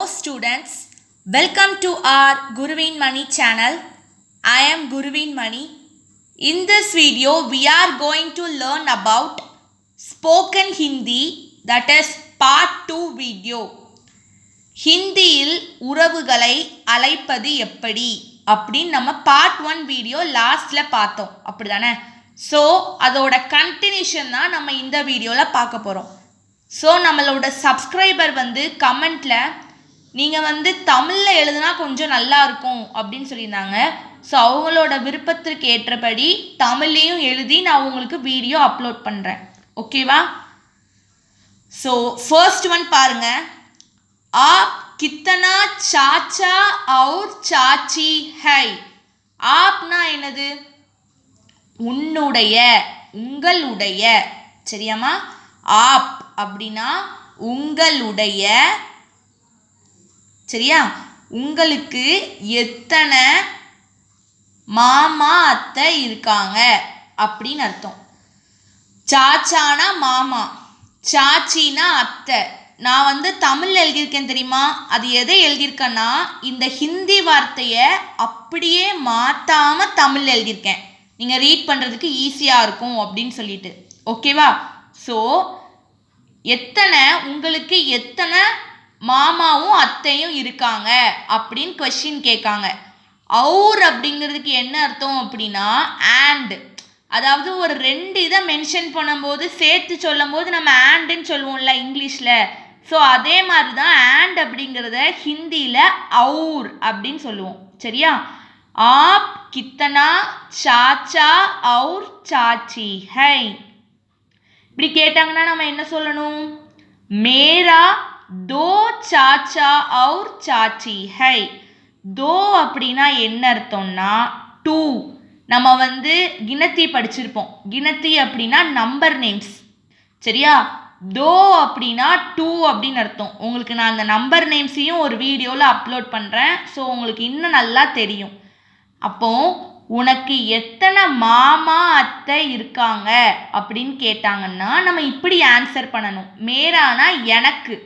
Students welcome to R குருவின் மணி channel I am குருவின் Mani in this video we are going to learn about spoken Hindi that is part two video ஹிந்தியில் உறவுகளை அழைப்பது எப்படி அப்படின்னு நம்ம பார்ட் ஒன் வீடியோ லாஸ்ட்டில் பார்த்தோம் அப்படி தானே ஸோ அதோட கண்டினியூஷன் தான் நம்ம இந்த வீடியோவில் பார்க்க போகிறோம் ஸோ நம்மளோட சப்ஸ்கிரைபர் வந்து கமெண்ட்டில் நீங்கள் வந்து தமிழில் எழுதுனா கொஞ்சம் நல்லா இருக்கும் அப்படின்னு சொல்லியிருந்தாங்க. ஸோ அவங்களோட விருப்பத்திற்கு ஏற்றபடி தமிழ்லேயும் எழுதி நான் உங்களுக்கு வீடியோ அப்லோட் பண்ணுறேன் ஓகேவா ஸோ ஃபர்ஸ்ட் ஒன் பாருங்கள் ஆப் கித்தனா சாச்சா அவுர் சாச்சி ஹை. ஆப்னா என்னது? உன்னுடைய உங்களுடைய. சரியாம்மா? ஆப் அப்படின்னா உங்களுடைய சரியா? உங்களுக்கு எத்தனை மாமா அத்தை இருக்காங்க அப்படின்னு அர்த்தம். சாச்சானா மாமா சாச்சினா அத்தை. நான் வந்து தமிழ் எழுதியிருக்கேன் தெரியுமா? அது எதை எழுதியிருக்கேன்னா இந்த ஹிந்தி வார்த்தையை அப்படியே மாற்றாமல் தமிழ் எழுதியிருக்கேன். நீங்கள் ரீட் பண்ணுறதுக்கு ஈஸியாக இருக்கும் அப்படின்னு சொல்லிட்டு. ஓகேவா ஸோ எத்தனை உங்களுக்கு எத்தனை மாமாவும் அத்தையும் இருக்காங்க அப்படின்னு கொஷின் கேட்காங்க. அவுர் அப்படிங்கிறதுக்கு என்ன அர்த்தம் அப்படின்னா அண்ட் அதாவது ஒரு ரெண்டு இதை மென்ஷன் பண்ணும்போது சேர்த்து சொல்லும் போது நம்ம ஆண்டுன்னு சொல்லுவோம்ல இங்கிலீஷில். ஸோ அதே மாதிரி தான் ஆண்ட் அப்படிங்கிறத ஹிந்தியில் அவுர் அப்படின்னு சொல்லுவோம். சரியா? ஆப் கித்தனா சாச்சா அவுர் சாச்சி ஹை. இப்படி கேட்டாங்கன்னா நம்ம என்ன சொல்லணும்? மேரா தோ சாச்சா அவுர் சாச்சி ஹை. தோ அப்படின்னா என்ன அர்த்தம்னா டூ. நம்ம வந்து கிணத்தி படிச்சிருப்போம். கிணத்தி அப்படின்னா நம்பர் நேம்ஸ் சரியா? தோ அப்படின்னா டூ அப்படின்னு அர்த்தம். உங்களுக்கு நான் அந்த நம்பர் நேம்ஸையும் ஒரு வீடியோவில் அப்லோட் பண்ணுறேன் ஸோ உங்களுக்கு இன்னும் நல்லா தெரியும். அப்போ உனக்கு எத்தனை மாமா அத்தை இருக்காங்க அப்படின்னு கேட்டாங்கன்னா நம்ம இப்படி ஆன்சர் பண்ணணும். மேரானா எனக்கு.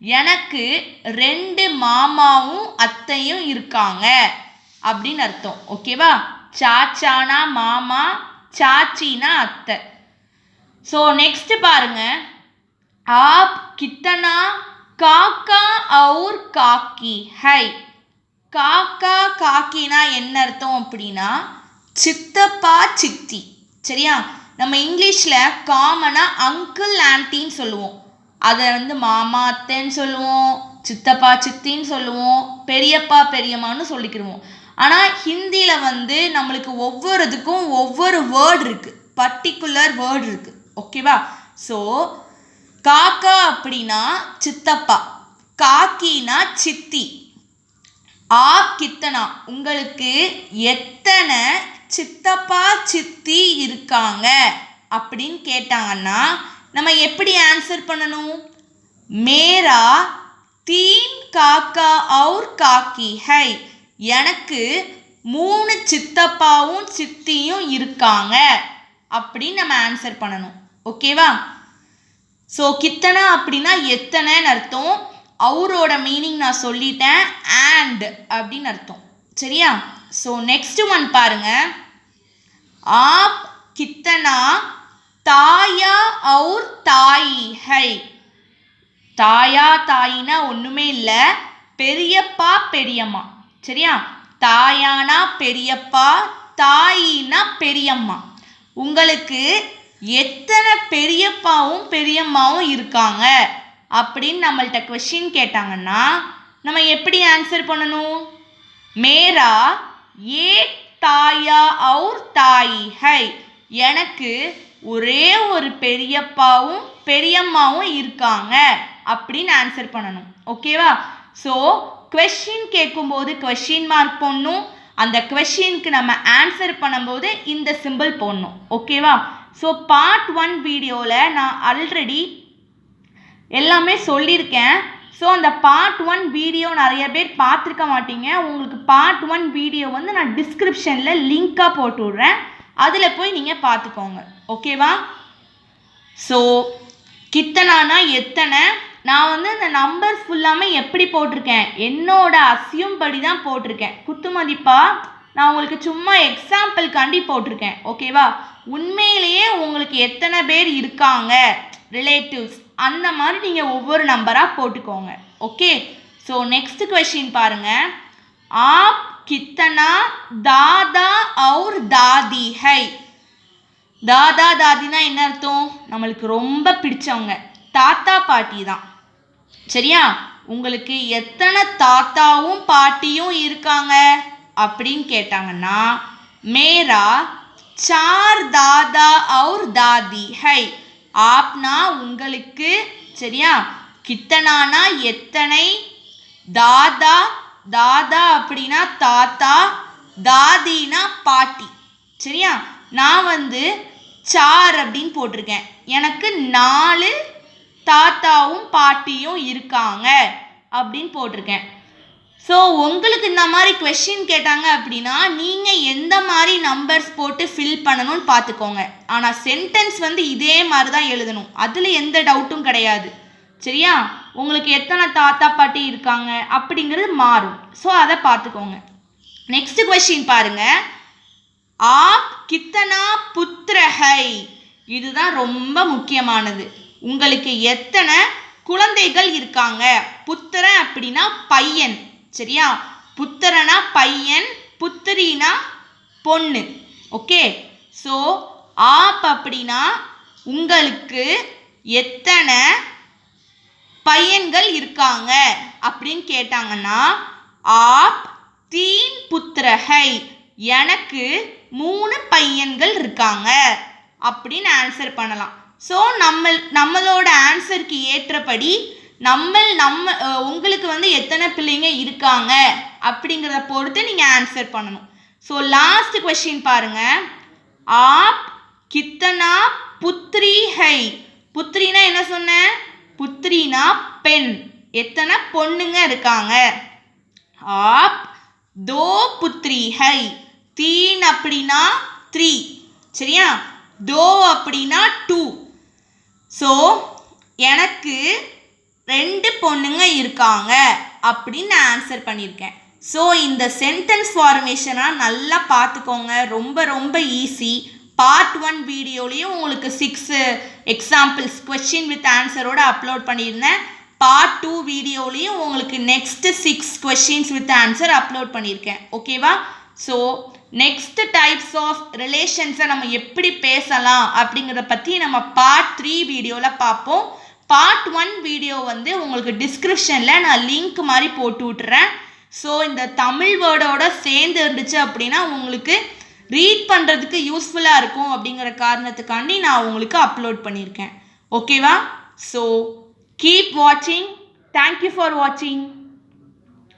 எனக்கு ரெண்டு மாமாவும் அத்தையும் இருக்காங்க. அப்படின்னு அர்த்தம். ஓகேவா சாச்சானா மாமா சாச்சினா அத்தை. ஸோ நெக்ஸ்ட் பாருங்க. ஆப் கித்தனா காக்கா அவுர் காக்கி. ஹை காக்கா காக்கினா என்ன அர்த்தம் அப்படின்னா சித்தப்பா சித்தி. சரியா? நம்ம இங்கிலீஷில் காமனாக அங்கிள் ஆன்ட்டின்னு சொல்லுவோம். அதை வந்து மாமா அத்தைன்னு சொல்லுவோம் சித்தப்பா சித்தின்னு சொல்லுவோம் பெரியப்பா பெரியம்மான்னு சொல்லிக்கிடுவோம். ஆனால் ஹிந்தியில் வந்து நம்மளுக்கு ஒவ்வொருதுக்கும் ஒவ்வொரு வேர்டு இருக்குது பர்டிகுலர் வேர்டு இருக்குது ஓகேவா ஸோ காக்கா அப்படின்னா சித்தப்பா. காக்கினா சித்தி. ஆப் கித்தனா. உங்களுக்கு எத்தனை சித்தப்பா சித்தி இருக்காங்க அப்படின்னு கேட்டாங்கன்னா நம்ம எப்படி ஆன்சர் பண்ணணும்? மேரா தீன் காக்கா அவுர் காக்கி. ஹை எனக்கு மூணு சித்தப்பாவும் சித்தியும் இருக்காங்க. அப்படின்னு நம்ம ஆன்சர் பண்ணணும். ஓகேவா ஸோ கித்தனா அப்படின்னா எத்தனைன்னு அர்த்தம். அவரோட மீனிங் நான் சொல்லிட்டேன். அண்ட் அப்படின்னு அர்த்தம். சரியா? ஸோ நெக்ஸ்ட் ஒன் பாருங்க. ஆப் கித்தனா தாயா அவுர் தாயி. ஹை. தாயா தாயினா ஒன்றுமே இல்லை. பெரியப்பா பெரியம்மா. சரியா? தாயானா பெரியப்பா தாயினா பெரியம்மா. உங்களுக்கு எத்தனை பெரியப்பாவும் பெரியம்மாவும் இருக்காங்க? அப்படின்னு நம்மள்ட்ட கொஷின் கேட்டாங்கன்னா நம்ம எப்படி ஆன்சர் பண்ணணும்? மேரா ஏ தாயா அவுர் தாயி. ஹை. எனக்கு ஒரே ஒரு பெரியப்பாவும் பெரியம்மாவும் இருக்காங்க அப்படின்னு ஆன்சர் பண்ணணும். ஓகேவா ஸோ கொஷின் கேட்கும்போது கொஷின் மார்க் போடணும். அந்த கொஷினுக்கு நம்ம ஆன்சர் பண்ணும்போது இந்த சிம்பிள் போடணும். ஓகேவா ஸோ பார்ட் ஒன் வீடியோவில் நான் ஆல்ரெடி எல்லாமே சொல்லியிருக்கேன். ஸோ அந்த பார்ட் ஒன் வீடியோ நிறைய பேர் பார்த்துருக்க மாட்டீங்க. உங்களுக்கு பார்ட் ஒன் வீடியோ வந்து நான் டிஸ்கிரிப்ஷனில் லிங்காக போட்டு விட்றேன். அதில் போய் நீங்கள் பார்த்துக்கோங்க. ஓகேவா? ஸோ கித்தனானா எத்தனை? நான் வந்து இந்த நம்பர் ஃபுல்லாமே எப்படி போட்டிருக்கேன்? என்னோட அசியும் படி தான் போட்டிருக்கேன். குத்து மதிப்பா? நான் உங்களுக்கு சும்மா எக்ஸாம்பிள்காண்டி போட்டிருக்கேன். ஓகேவா? உண்மையிலேயே உங்களுக்கு எத்தனை பேர் இருக்காங்க? ரிலேட்டிவ்ஸ் அந்த மாதிரி நீங்கள் ஒவ்வொரு நம்பராக போட்டுக்கோங்க. ஓகே ஸோ நெக்ஸ்ட் கொஷின் பாருங்கள் ஆப் கித்தனா தாதா அவுர் தாதி ஹை. தாதா தாதினா என்ன அர்த்தம்? நம்மளுக்கு ரொம்ப பிடிச்சவங்க. தாத்தா பாட்டி தான். சரியா? உங்களுக்கு எத்தனை தாத்தாவும் பாட்டியும் இருக்காங்க? அப்படின்னு கேட்டாங்கன்னா மேரா சார் தாதா அவுர் தாதி ஹை. ஆப்னா உங்களுக்கு சரியா? கித்தனானா எத்தனை? தாதா தாதா அப்படின்னா தாத்தா தாதினா பாட்டி. சரியா? நான் வந்து சார் அப்படின்னு போட்டிருக்கேன். எனக்கு நாலு தாத்தாவும் பாட்டியும் இருக்காங்க அப்படின்னு போட்டிருக்கேன். ஸோ உங்களுக்கு இந்த மாதிரி கொஷின் கேட்டாங்க அப்படின்னா நீங்கள் எந்த மாதிரி நம்பர்ஸ் போட்டு ஃபில் பண்ணணும்னு பார்த்துக்கோங்க. ஆனால் சென்டென்ஸ் வந்து இதே மாதிரி தான் எழுதணும். அதில் எந்த டவுட்டும் கிடையாது. சரியா? உங்களுக்கு எத்தனை தாத்தா பாட்டி இருக்காங்க அப்படிங்கிறது மாறும். ஸோ அதை பார்த்துக்கோங்க. நெக்ஸ்ட் கொஷின் பாருங்க. ஆப் கித்தனா புத்திரஹை இதுதான் ரொம்ப முக்கியமானது. உங்களுக்கு எத்தனை குழந்தைகள் இருக்காங்க? புத்திரன் அப்படின்னா பையன். சரியா? புத்திரனா பையன் புத்திரினா பொண்ணு. ஓகே ஸோ ஆப் அப்படின்னா உங்களுக்கு எத்தனை பையன்கள் இருக்காங்க அப்படின்னு கேட்டாங்கன்னா ஆப் தீன் புத்திரஹை எனக்கு மூணு பையன்கள் இருக்காங்க அப்படின்னு ஆன்சர் பண்ணலாம். ஸோ நம்ம நம்மளோட ஆன்சருக்கு ஏற்றபடி நம்ம நம்ம உங்களுக்கு வந்து எத்தனை பிள்ளைங்க இருக்காங்க அப்படிங்கிறத பொறுத்து நீங்கள் ஆன்சர் பண்ணணும். ஸோ லாஸ்ட் கொஷின் பாருங்க. ஆப் கித்தனா புத்ரி ஹை புத்ரினா என்ன சொன்னேன் புத்ரினா பெண். எத்தனை பொண்ணுங்க இருக்காங்க? ஆப் தோ புத்ரி ஹை தீன் அப்படின்னா த்ரீ. சரியா? தோ அப்படின்னா டூ. ஸோ எனக்கு ரெண்டு பொண்ணுங்க இருக்காங்க அப்படின்னு நான் ஆன்சர் பண்ணியிருக்கேன். ஸோ இந்த சென்டென்ஸ் ஃபார்மேஷனாக நல்லா பார்த்துக்கோங்க. ரொம்ப ரொம்ப ஈஸி பார்ட் ஒன் வீடியோலையும் உங்களுக்கு சிக்ஸு எக்ஸாம்பிள்ஸ் கொஷின் வித் ஆன்சரோட அப்லோட் பண்ணியிருந்தேன். பார்ட் டூ வீடியோலையும் உங்களுக்கு next six questions with answer upload பண்ணியிருக்கேன். ஓகேவா ஸோ நெக்ஸ்ட் டைப்ஸ் ஆஃப் ரிலேஷன்ஸை நம்ம எப்படி பேசலாம் அப்படிங்கிறத பற்றி நம்ம பார்ட் த்ரீ வீடியோவில் பார்ப்போம். பார்ட் ஒன் வீடியோ வந்து உங்களுக்கு டிஸ்கிரிப்ஷனில் நான் லிங்க் மாதிரி போட்டு விட்டுறேன். ஸோ இந்த தமிழ் வேர்டோட சேர்ந்து இருந்துச்சு அப்படின்னா உங்களுக்கு ரீட் பண்ணுறதுக்கு யூஸ்ஃபுல்லாக இருக்கும் அப்படிங்கிற காரணத்துக்காண்டி நான் உங்களுக்கு அப்லோட் பண்ணியிருக்கேன். ஓகேவா ஸோ கீப் வாட்சிங் தேங்க்யூ ஃபார் வாட்சிங்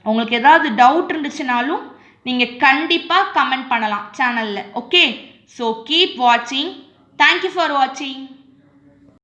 உங்களுக்கு ஏதாவது டவுட் இருந்துச்சுனாலும் நீங்கள் கண்டிப்பாக கமெண்ட் பண்ணலாம் சேனலில் ஓகே ஸோ கீப் வாட்சிங் தேங்க்யூ ஃபார் வாட்சிங்